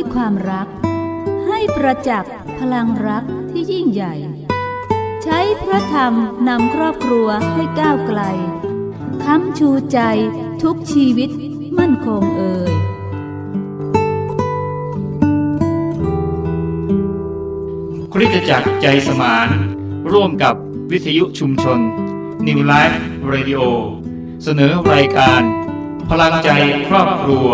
ด้วยความรัก ให้ประจักษ์พลังรักที่ยิ่งใหญ่ ใช้พระธรรมนำครอบครัวให้ก้าวไกล ค้ำชูใจทุกชีวิตมั่นคงเอ่ยคริสตจักรใจสมาน ร่วมกับวิทยุชุมชน New Life Radio เสนอรายการ พลังใจครอบครัว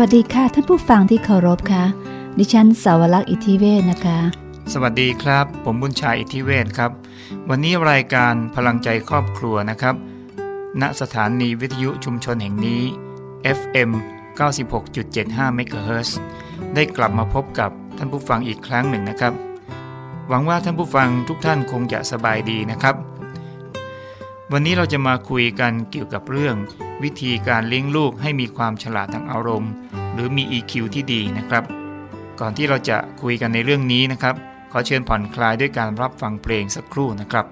วัสดีค่ะ ท่านผู้ฟังที่เคารพค่ะ ดิฉันสาวรักษ์อิทธิเวศนะคะ สวัสดีครับ ผมบุญชัยอิทธิเวศครับ วันนี้รายการพลังใจครอบครัวนะครับ ณสถานีวิทยุชุมชนแห่งนี้ FM 96.75เมกะเฮิรตซ์ได้กลับมาพบกับท่านผู้ฟังอีกครั้งหนึ่งนะครับ หวังว่าท่านผู้ฟังทุกท่านคงจะสบายดีนะครับ วันนี้เราจะมาคุยกันเกี่ยวกับเรื่อง วิธีการเลี้ยงลูกให้มีความฉลาดทางอารมณ์ หรือมี EQ ที่ดีนะครับ ก่อนที่เราจะคุยกันในเรื่องนี้นะครับ ขอเชิญผ่อนคลายด้วยการรับฟังเพลงสักครู่นะครับ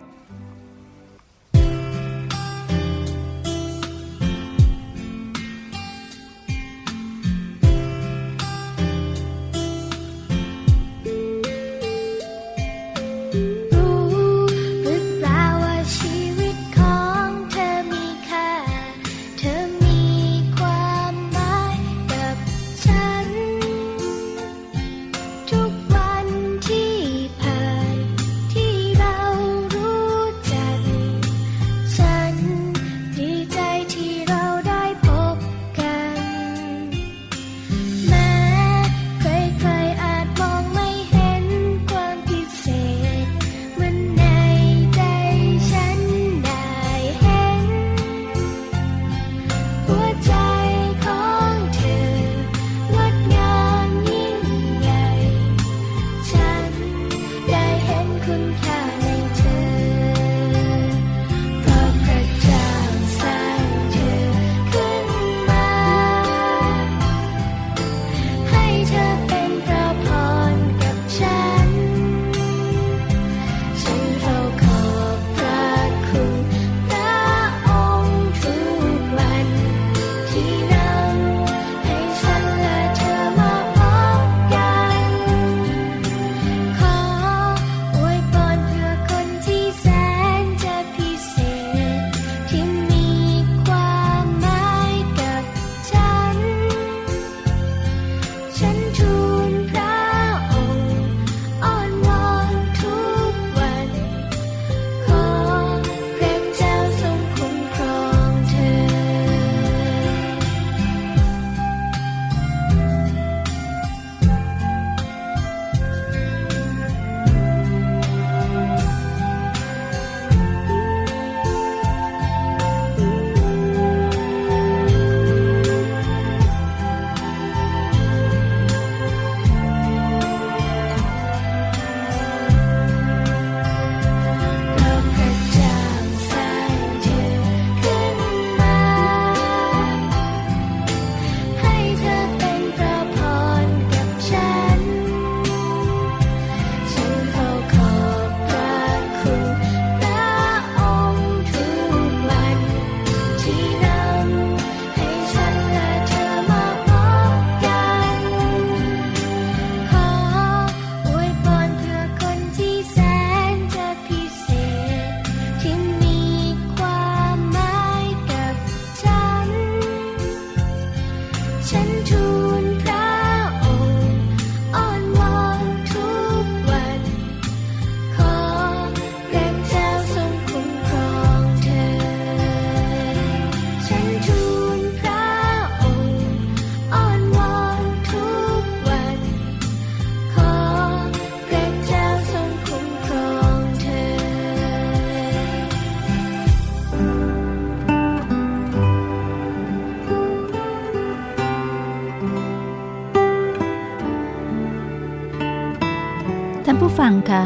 ฟังคะ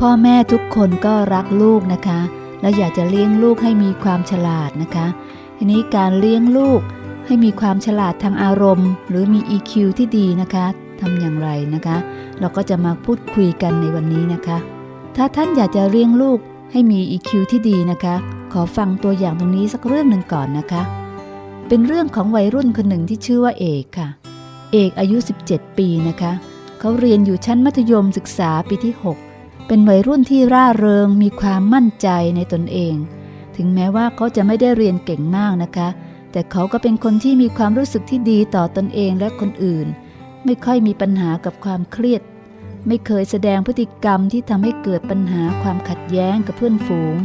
พ่อแม่ทุกคนก็รักลูกนะคะ และอยากจะเลี้ยงลูกให้มีความฉลาดนะคะ ทีนี้การเลี้ยงลูกให้มีความฉลาดทางอารมณ์ หรือมี EQ ที่ดีนะคะทำอย่างไรนะคะ เราก็จะมาพูดคุยกันในวันนี้นะคะ ถ้าท่านอยากจะเลี้ยงลูกให้มี EQ ที่ดีนะคะ ขอฟังตัวอย่างตรงนี้สักเรื่องหนึ่งก่อนนะคะ เป็นเรื่องของวัยรุ่นคนหนึ่งที่ชื่อว่าเอกค่ะ เอกอายุ 17 ปีนะคะ เขาเรียนอยู่ชั้นมัธยมศึกษาปีที่ 6 เป็นวัยรุ่นที่ร่าเริงมีความมั่นใจในตนเอง ถึงแม้ว่าเขาจะไม่ได้เรียนเก่งมากนะคะ แต่เขาก็เป็นคนที่มีความรู้สึกที่ดีต่อตนเองและคนอื่น ไม่ค่อยมีปัญหากับความเครียด ไม่เคยแสดงพฤติกรรมที่ทำให้เกิดปัญหาความขัดแย้งกับเพื่อนฝูง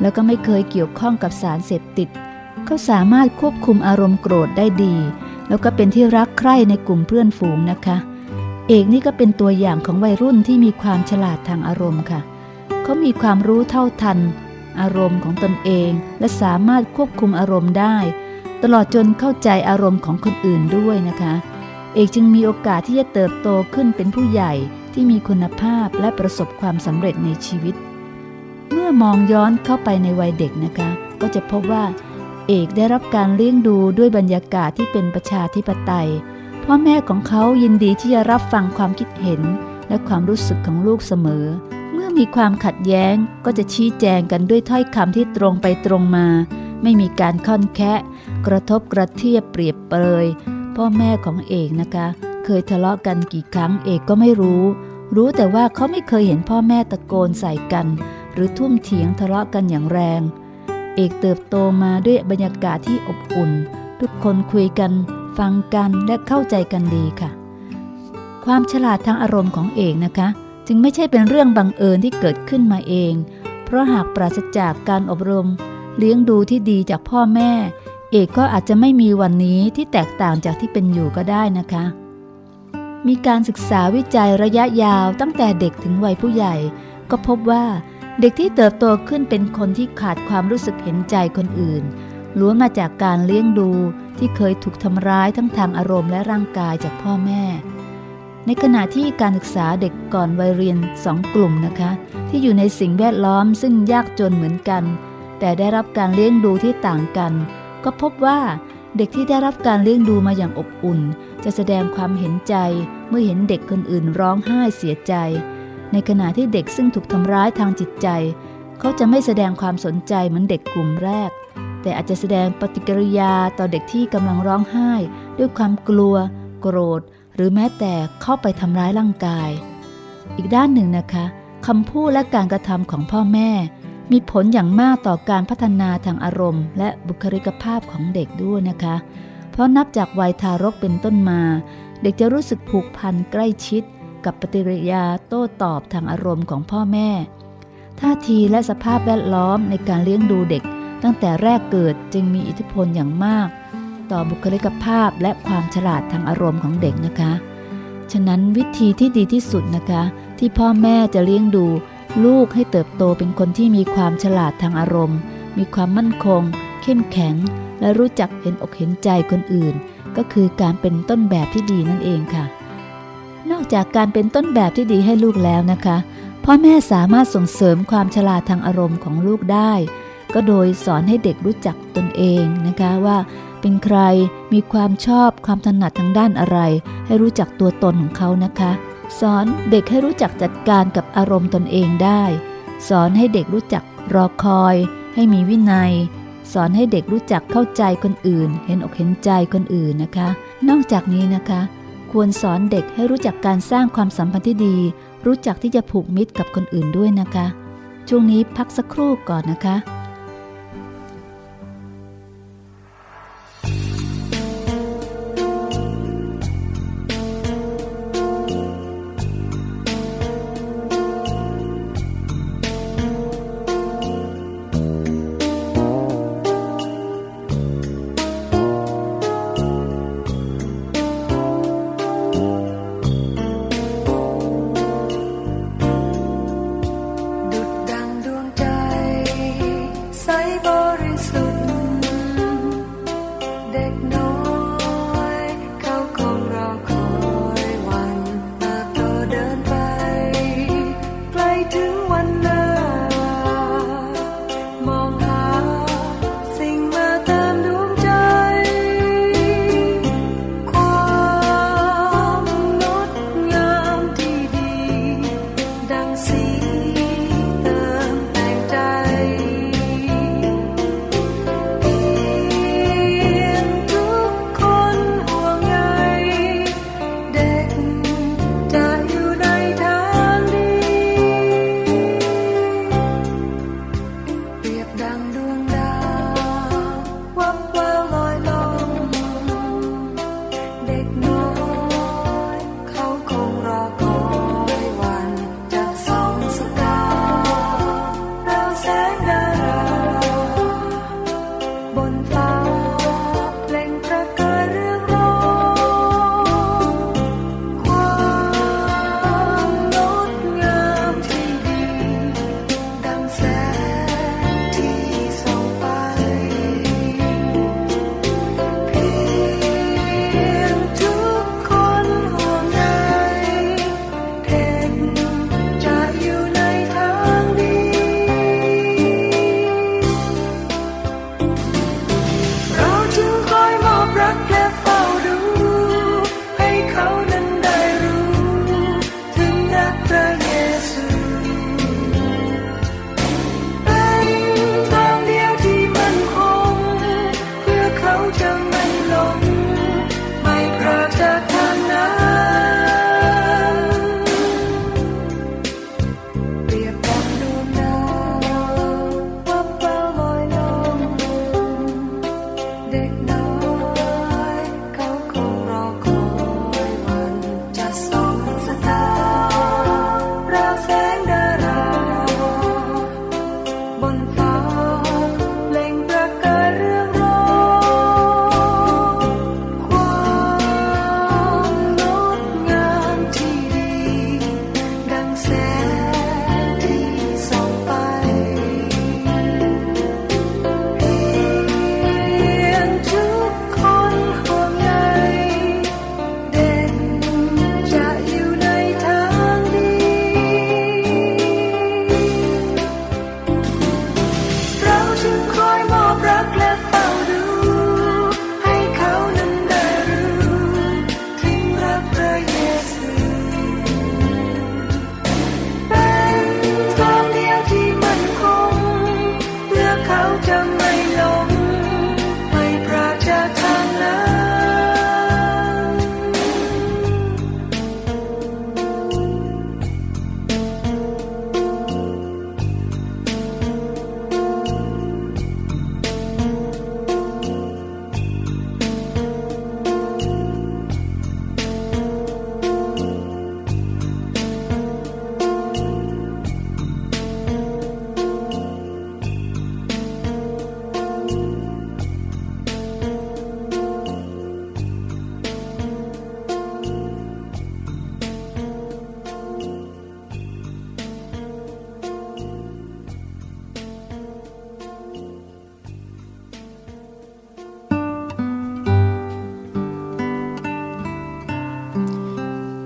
แล้วก็ไม่เคยเกี่ยวข้องกับสารเสพติด เขาสามารถควบคุมอารมณ์โกรธได้ดี แล้วก็เป็นที่รักใคร่ในกลุ่มเพื่อนฝูงนะคะ เอกนี่ก็เป็นตัวอย่างของวัยรุ่นที่มีความฉลาดทางอารมณ์ค่ะ เขามีความรู้เท่าทัน อารมณ์ของตนเอง และสามารถควบคุมอารมณ์ได้ ตลอดจนเข้าใจอารมณ์ของคนอื่นด้วยนะคะ เอกจึงมีโอกาสที่จะเติบโตขึ้นเป็นผู้ใหญ่ที่มีคุณภาพและประสบความสำเร็จในชีวิต เมื่อมองย้อนเข้าไปในวัยเด็กนะคะ ก็จะพบว่า เอกได้รับการเลี้ยงดูด้วยบรรยากาศที่เป็นประชาธิปไตย พ่อแม่ของเขายินดีที่จะรับฟังความคิดเห็น และความรู้สึกของลูกเสมอ เมื่อมีความขัดแย้งก็จะชี้แจงกันด้วยถ้อยคำที่ตรงไปตรงมา ไม่มีการค่อนแคะ กระทบกระเทียบเปรียบเปรย พ่อแม่ของเอกนะคะ เคยทะเลาะกันกี่ครั้งเอกก็ไม่รู้ รู้แต่ว่าเขาไม่เคยเห็นพ่อแม่ตะโกนใส่กัน หรือทุ่มเถียงทะเลาะกันอย่างแรง เอกเติบโตมาด้วยบรรยากาศที่อบอุ่น ทุกคนคุยกัน ฟังกันและเข้าใจกันดีค่ะ ความฉลาดทางอารมณ์ของเอกนะคะ จึงไม่ใช่เป็นเรื่องบังเอิญที่เกิดขึ้นมาเอง เพราะหากปราศจากการอบรม เลี้ยงดูที่ดีจากพ่อแม่ เอกก็อาจจะไม่มีวันนี้ที่แตกต่างจากที่เป็นอยู่ก็ได้นะคะ มีการศึกษาวิจัยระยะยาวตั้งแต่เด็กถึงวัยผู้ใหญ่ ก็พบว่าเด็กที่เติบโตขึ้นเป็นคนที่ขาดความรู้สึกเห็นใจคนอื่นล้วนมาจากการเลี้ยงดู ที่เคยถูกทำร้ายทั้งทางอารมณ์และร่างกายจากพ่อแม่ ในขณะที่การศึกษาเด็กก่อนวัยเรียนสองกลุ่มนะคะ ที่อยู่ในสิ่งแวดล้อมซึ่งยากจนเหมือนกัน แต่ได้รับการเลี้ยงดูที่ต่างกัน ก็พบว่าเด็กที่ได้รับการเลี้ยงดูมาอย่างอบอุ่น จะแสดงความเห็นใจเมื่อเห็นเด็กคนอื่นร้องไห้เสียใจ ในขณะที่เด็กซึ่งถูกทำร้ายทางจิตใจ เขาจะไม่แสดงความสนใจเหมือนเด็กกลุ่มแรก แต่อาจจะแสดงปฏิกิริยาต่อเด็กที่กำลังร้องไห้ ด้วยความกลัว โกรธ หรือแม้แต่เข้าไปทำร้ายร่างกาย อีกด้านหนึ่งนะคะคำพูดและการกระทำของพ่อแม่ มีผลอย่างมากต่อการพัฒนาทางอารมณ์ และบุคลิกภาพของเด็กด้วยนะคะ เพราะนับจากวัยทารกเป็นต้นมา เด็กจะรู้สึกผูกพันใกล้ชิด กับปฏิกิริยาโต้ตอบทางอารมณ์ของพ่อแม่ ท่าทีและสภาพแวดล้อมในการเลี้ยงดูเด็ก ตั้งแต่แรกเกิดจึงมีอิทธิพลอย่างมาก ต่อบุคลิกภาพและความฉลาดทางอารมณ์ของเด็กนะคะ ฉะนั้นวิธีที่ดีที่สุดนะคะ ที่พ่อแม่จะเลี้ยงดู ลูกให้เติบโตเป็นคนที่มีความฉลาดทางอารมณ์ มีความมั่นคง เข้มแข็ง และรู้จักเห็นอกเห็นใจคนอื่น ก็คือการเป็นต้นแบบที่ดีนั่นเองค่ะ นอกจากการเป็นต้นแบบที่ดีให้ลูกแล้วนะคะ พ่อแม่สามารถส่งเสริมความฉลาดทางอารมณ์ของลูกได้ ก็โดยสอนให้เด็กรู้จักตนเองนะคะว่าเป็นใครมีความชอบความถนัดทางด้านอะไร ให้รู้จักตัวตนของเขานะคะ สอนเด็กให้รู้จักจัดการกับอารมณ์ตนเองได้ สอนให้เด็กรู้จักรอคอย ให้มีวินัย สอนให้เด็กรู้จักเข้าใจคนอื่น เห็นอกเห็นใจคนอื่นนะคะ นอกจากนี้นะคะ ควรสอนเด็กให้รู้จักการสร้างความสัมพันธ์ที่ดี รู้จักที่จะผูกมิตรกับคนอื่นด้วยนะคะ ช่วงนี้พักสักครู่ก่อนนะคะ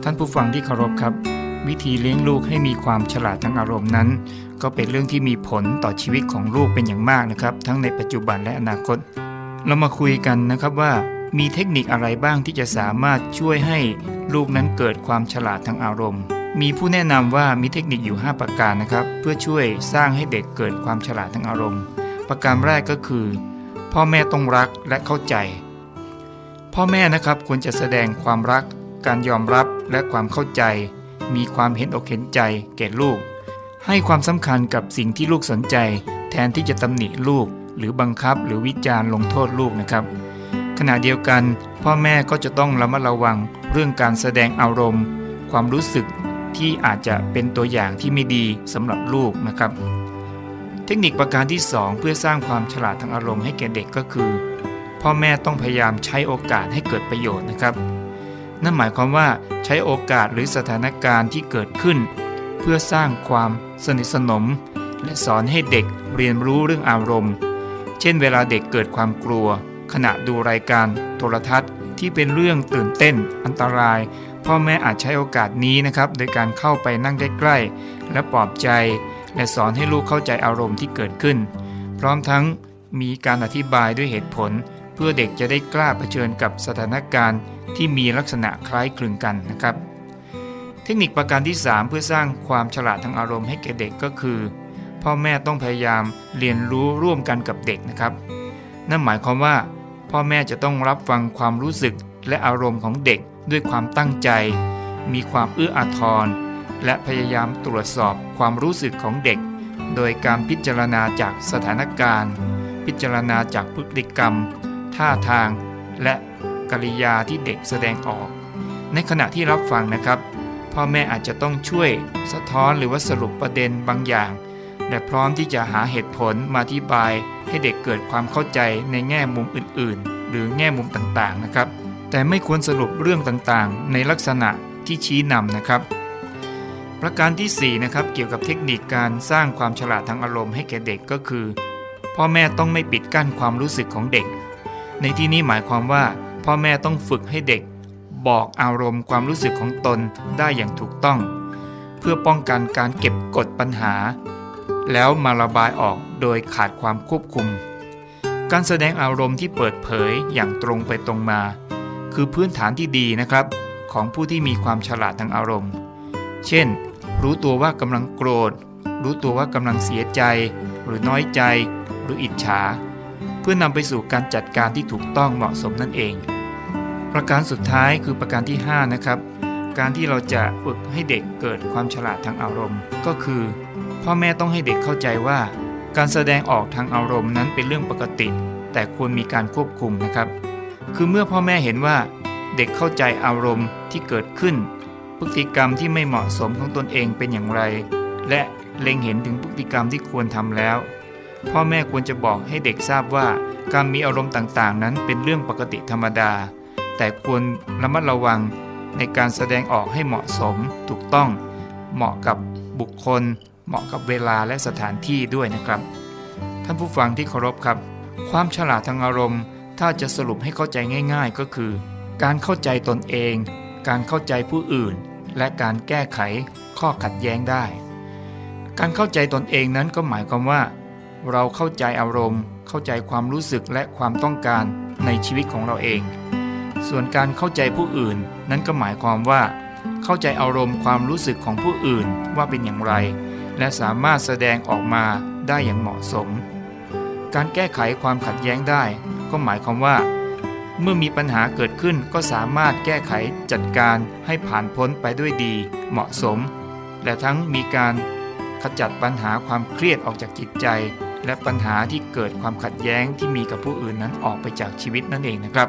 ท่านผู้ฟังที่เคารพครับ วิธีเลี้ยงลูกให้มีความฉลาดทางอารมณ์นั้น ก็เป็นเรื่องที่มีผลต่อชีวิตของลูกเป็นอย่างมากนะครับ ทั้งในปัจจุบันและอนาคต เรามาคุยกันนะครับว่า มีเทคนิคอะไรบ้างที่จะสามารถช่วยให้ลูกนั้นเกิดความฉลาดทางอารมณ์ มีผู้แนะนำว่ามีเทคนิคอยู่ 5 ประการนะครับ เพื่อช่วยสร้างให้เด็กเกิดความฉลาดทางอารมณ์ ประการแรกก็คือ พ่อแม่ต้องรักและเข้าใจ พ่อแม่นะครับควรจะแสดงความรัก การยอมรับและความเข้าใจ มีความเห็นอกเห็นใจแก่ลูก ให้ความสำคัญกับสิ่งที่ลูกสนใจ แทนที่จะตำหนิลูก หรือบังคับหรือวิจารณ์ลงโทษลูกนะครับ ขณะเดียวกัน พ่อแม่ก็จะต้องระมัดระวังเรื่องการแสดงอารมณ์ ความรู้สึกที่อาจจะเป็นตัวอย่างที่ไม่ดีสำหรับลูกนะครับ เทคนิคประการที่ 2 เพื่อสร้างความฉลาดทางอารมณ์ให้แก่เด็กก็คือ พ่อแม่ต้องพยายามใช้โอกาสให้เกิดประโยชน์นะครับ นั่นหมายความว่าใช้โอกาสหรือสถานการณ์ที่เกิดขึ้น เพื่อสร้างความสนิทสนม และสอนให้เด็กเรียนรู้เรื่องอารมณ์ เช่น เวลาเด็กเกิดความกลัว ขณะดูรายการโทรทัศน์ที่เป็นเรื่องตื่นเต้น อันตราย พ่อแม่อาจใช้โอกาสนี้นะครับ โดยการเข้าไปนั่งใกล้ๆและปลอบใจ และสอนให้ลูกเข้าใจอารมณ์ที่เกิดขึ้น พร้อมทั้งมีการอธิบายด้วยเหตุผล เพื่อเด็กจะได้กล้าเผชิญกับสถานการณ์ที่มีลักษณะคล้ายคลึงกันนะครับ เทคนิคประการที่ 3 เพื่อสร้างความฉลาดทางอารมณ์ให้แก่เด็กก็คือ พ่อแม่ต้องพยายามเรียนรู้ร่วมกันกับเด็กนะครับ นั่นหมายความว่า พ่อแม่จะต้องรับฟังความรู้สึกและอารมณ์ของเด็กด้วยความตั้งใจ มีความเอื้ออาทร และพยายามตรวจสอบความรู้สึกของเด็ก โดยการพิจารณาจากสถานการณ์ พิจารณาจากพฤติกรรม ท่าทาง และกริยาที่เด็กแสดงออก ในขณะที่รับฟังนะครับ พ่อแม่อาจจะต้องช่วยสะท้อนหรือว่าสรุปประเด็นบางอย่าง และพร้อมที่จะหาเหตุผลมาอธิบาย ให้เด็กเกิดความเข้าใจในแง่มุมอื่น ๆ หรือแง่มุมต่างๆนะครับ แต่ไม่ควรสรุปเรื่องต่างๆ ในลักษณะที่ชี้นำนะครับ ประการที่4นะครับเกี่ยวกับเทคนิคการสร้างความฉลาดทางอารมณ์ให้แก่เด็กก็คือ พ่อแม่ต้องไม่ปิดกั้นความรู้สึกของเด็ก ในที่นี้หมายความว่า พ่อแม่ต้องฝึกให้เด็ก บอกอารมณ์ความรู้สึกของตนได้อย่างถูกต้อง เพื่อป้องกันการเก็บกดปัญหา แล้วมาระบายออกโดยขาดความควบคุม การแสดงอารมณ์ที่เปิดเผยอย่างตรงไปตรงมา คือพื้นฐานที่ดีนะครับ ของผู้ที่มีความฉลาดทางอารมณ์ เช่น รู้ตัวว่ากำลังโกรธ รู้ตัวว่ากำลังเสียใจ หรือน้อยใจ หรืออิจฉา เพื่อนำไปสู่การจัดการที่ถูกต้องเหมาะสมนั่นเอง ประการสุดท้ายคือประการที่ 5 นะครับ การที่เราจะฝึกให้เด็กเกิดความฉลาดทางอารมณ์ ก็คือ พ่อแม่ต้องให้เด็กเข้าใจว่า การแสดงออกทางอารมณ์นั้นเป็นเรื่องปกติ แต่ควรมีการควบคุมนะครับ คือเมื่อพ่อแม่เห็นว่า เด็กเข้าใจอารมณ์ที่เกิดขึ้น พฤติกรรมที่ไม่เหมาะสมของตนเองเป็นอย่างไร และเล็งเห็นถึงพฤติกรรมที่ควรทำแล้ว พ่อแม่ควรจะบอกให้เด็กทราบว่า การมีอารมณ์ต่างๆ นั้นเป็นเรื่องปกติธรรมดา แต่ควรระมัดระวังในการแสดงออกให้เหมาะสม ถูกต้อง เหมาะกับบุคคล เหมาะกับเวลาและสถานที่ด้วยนะครับ ท่านผู้ฟังที่เคารพครับ ความฉลาดทางอารมณ์ ถ้าจะสรุปให้เข้าใจง่าย ๆ ก็คือ การเข้าใจตนเอง การเข้าใจผู้อื่น และการแก้ไขข้อขัดแย้งได้ การเข้าใจตนเองนั้นก็หมายความว่า เราเข้าใจอารมณ์ เข้าใจความรู้สึกและความต้องการในชีวิตของเราเอง ส่วนการเข้าใจผู้อื่น นั้นก็หมายความว่า เข้าใจอารมณ์ความรู้สึกของผู้อื่นว่าเป็นอย่างไร และสามารถแสดงออกมาได้อย่างเหมาะสม การแก้ไขความขัดแย้งได้ ก็หมายความว่า เมื่อมีปัญหาเกิดขึ้นก็สามารถแก้ไขจัดการให้ผ่านพ้นไปด้วยดี เหมาะสม และทั้งมีการขจัดปัญหาความเครียดออกจากจิตใจ และปัญหาที่เกิดความขัดแย้งที่มีกับผู้อื่นนั้นออกไปจากชีวิตนั่นเองนะครับ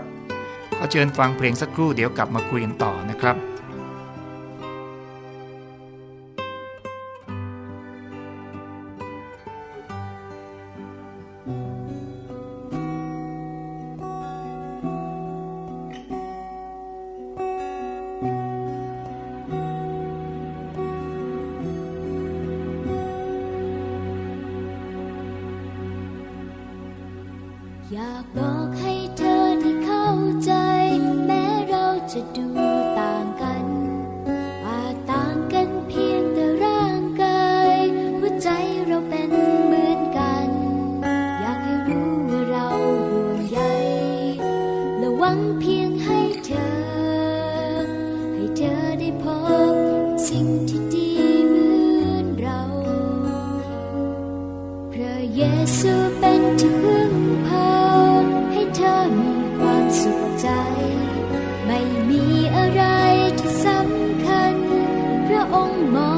ขอเชิญฟังเพลงสักครู่เดี๋ยวกลับมาคุยกันต่อนะครับ อ my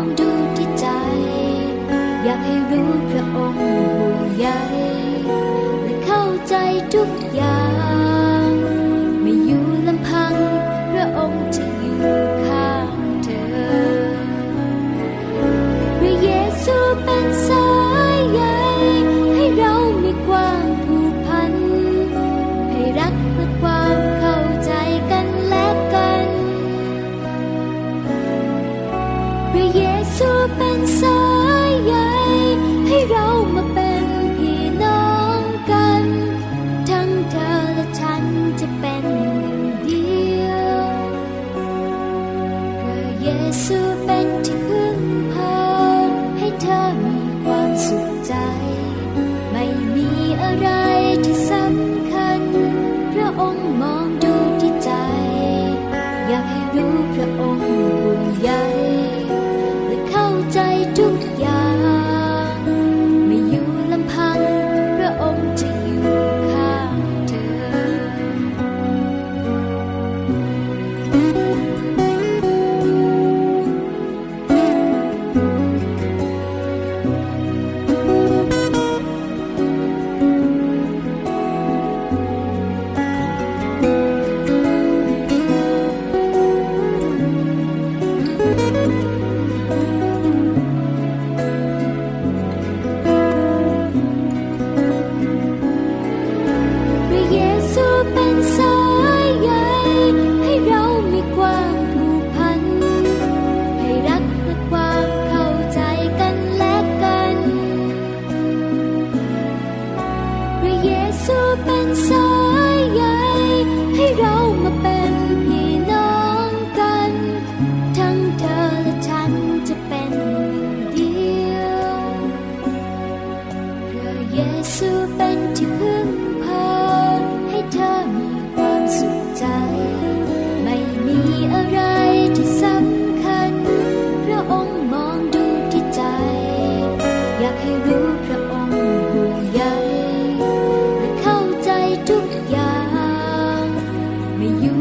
ไม่อยู่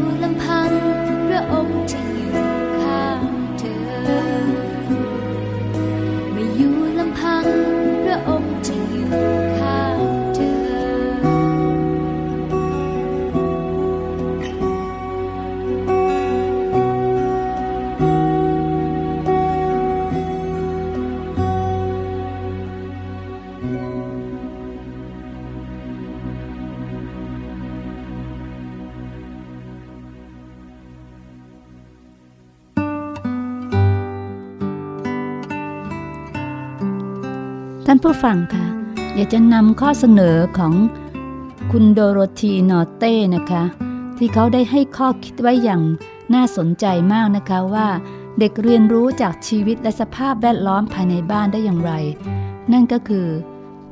านผู้ฟังคะอยากจะนำข้อเสนอของคุณโดโรธีนอเต้นะคะ ที่เขาได้ให้ข้อคิดไว้อย่างน่าสนใจมากนะคะว่าเด็กเรียนรู้จากชีวิตและสภาพแวดล้อมภายในบ้านได้อย่างไร นั่นก็คือ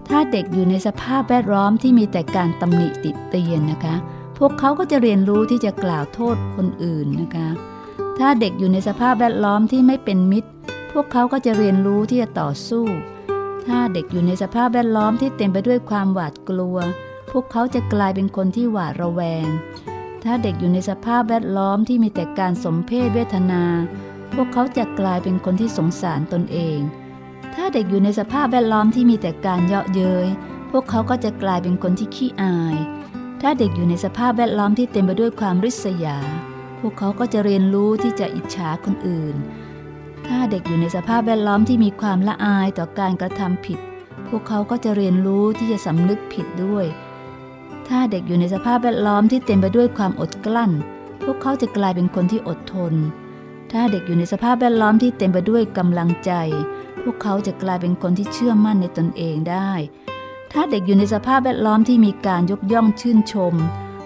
ถ้าเด็กอยู่ในสภาพแวดล้อมที่มีแต่การตำหนิติเตียนนะคะ พวกเขาก็จะเรียนรู้ที่จะกล่าวโทษคนอื่นนะคะ ถ้าเด็กอยู่ในสภาพแวดล้อมที่ไม่เป็นมิตร พวกเขาก็จะเรียนรู้ที่จะต่อสู้ ถ้าเด็กอยู่ในสภาพแวดล้อมที่เต็มไปด้วยความหวาดกลัว พวกเขาจะกลายเป็นคนที่หวาดระแวง ถ้าเด็กอยู่ในสภาพแวดล้อมที่มีแต่การสมเพศเวทนา พวกเขาจะกลายเป็นคนที่สงสารตนเอง ถ้าเด็กอยู่ในสภาพแวดล้อมที่มีแต่การเยาะเย้ย พวกเขาก็จะกลายเป็นคนที่ขี้อาย ถ้าเด็กอยู่ในสภาพแวดล้อมที่เต็มไปด้วยความริษยา พวกเขาก็จะเรียนรู้ที่จะอิจฉาคนอื่น ถ้าเด็กอยู่ในสภาพแวดล้อมที่มีความละอายต่อการกระทำผิด พวกเขาก็จะเรียนรู้ที่จะสำนึกผิดด้วย ถ้าเด็กอยู่ในสภาพแวดล้อมที่เต็มไปด้วยความอดกลั้น พวกเขาจะกลายเป็นคนที่อดทน ถ้าเด็กอยู่ในสภาพแวดล้อมที่เต็มไปด้วยกำลังใจ พวกเขาจะกลายเป็นคนที่เชื่อมั่นในตนเองได้ ถ้าเด็กอยู่ในสภาพแวดล้อมที่มีการยกย่องชื่นชม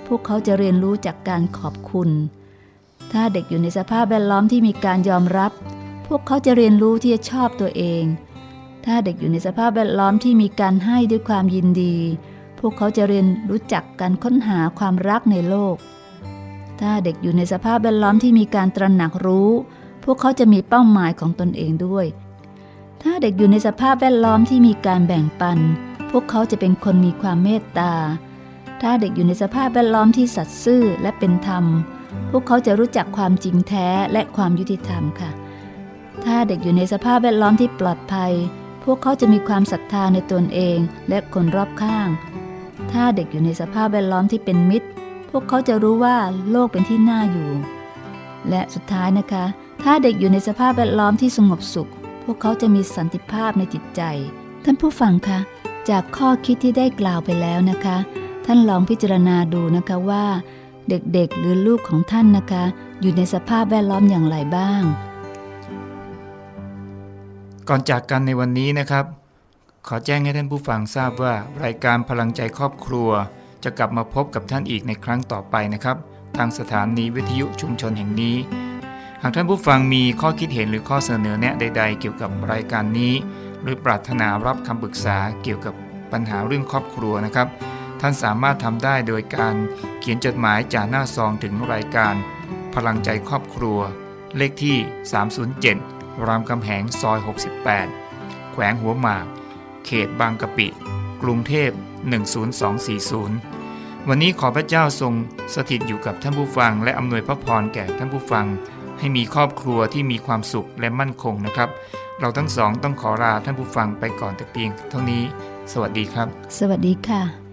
พวกเขาจะเรียนรู้จากการขอบคุณ ถ้าเด็กอยู่ในสภาพแวดล้อมที่มีการยอมรับ พวกเขาจะเรียนรู้ที่จะชอบตัวเอง ถ้าเด็กอยู่ในสภาพแวดล้อมที่มีการให้ด้วยความยินดี พวกเขาจะเรียนรู้จักการค้นหาความรักในโลก ถ้าเด็กอยู่ในสภาพแวดล้อมที่มีการตระหนักรู้ พวกเขาจะมีเป้าหมายของตนเองด้วย ถ้าเด็กอยู่ในสภาพแวดล้อมที่มีการแบ่งปัน พวกเขาจะเป็นคนมีความเมตตา ถ้าเด็กอยู่ในสภาพแวดล้อมที่สัตย์ซื่อและเป็นธรรม พวกเขาจะรู้จักความจริงแท้และความยุติธรรมค่ะ ถ้าเด็กอยู่ในสภาพแวดล้อมที่ปลอดภัย พวกเขาจะมีความศรัทธาในตนเองและคนรอบข้าง ถ้าเด็กอยู่ในสภาพแวดล้อมที่เป็นมิตร พวกเขาจะรู้ว่าโลกเป็นที่น่าอยู่ และสุดท้ายนะคะ ถ้าเด็กอยู่ในสภาพแวดล้อมที่สงบสุข พวกเขาจะมีสันติภาพในจิตใจ ท่านผู้ฟังคะจากข้อคิดที่ได้กล่าวไปแล้วนะคะ ท่านลองพิจารณาดูนะคะว่า เด็กๆหรือลูกของท่านนะคะ อยู่ในสภาพแวดล้อมอย่างไรบ้าง ก่อนจากกันในวันนี้นะครับ ขอแจ้งให้ท่านผู้ฟังทราบว่า รายการพลังใจครอบครัว จะกลับมาพบกับท่านอีกในครั้งต่อไปนะครับ ทางสถานีวิทยุชุมชนแห่งนี้ หากท่านผู้ฟังมีข้อคิดเห็นหรือข้อเสนอแนะใด ๆ เกี่ยวกับรายการนี้ หรือปรารถนารับคำปรึกษาเกี่ยวกับปัญหาเรื่องครอบครัวนะครับ ท่านสามารถทำได้โดยการเขียนจดหมายจากหน้าซองถึงรายการ พลังใจครอบครัว เลขที่ 307 รามคำแหงซอย 68 แขวงหัวหมาก เขตบางกะปิ กรุงเทพ 10240 วันนี้ขอพระเจ้าทรงสถิตอยู่กับท่านผู้ฟัง และอำนวยพระพรแก่ท่านผู้ฟัง ให้มีครอบครัวที่มีความสุขและมั่นคงนะครับ เราทั้งสองต้องขอลาท่านผู้ฟังไปก่อนแต่เพียง เท่านี้ สวัสดีครับ สวัสดีค่ะ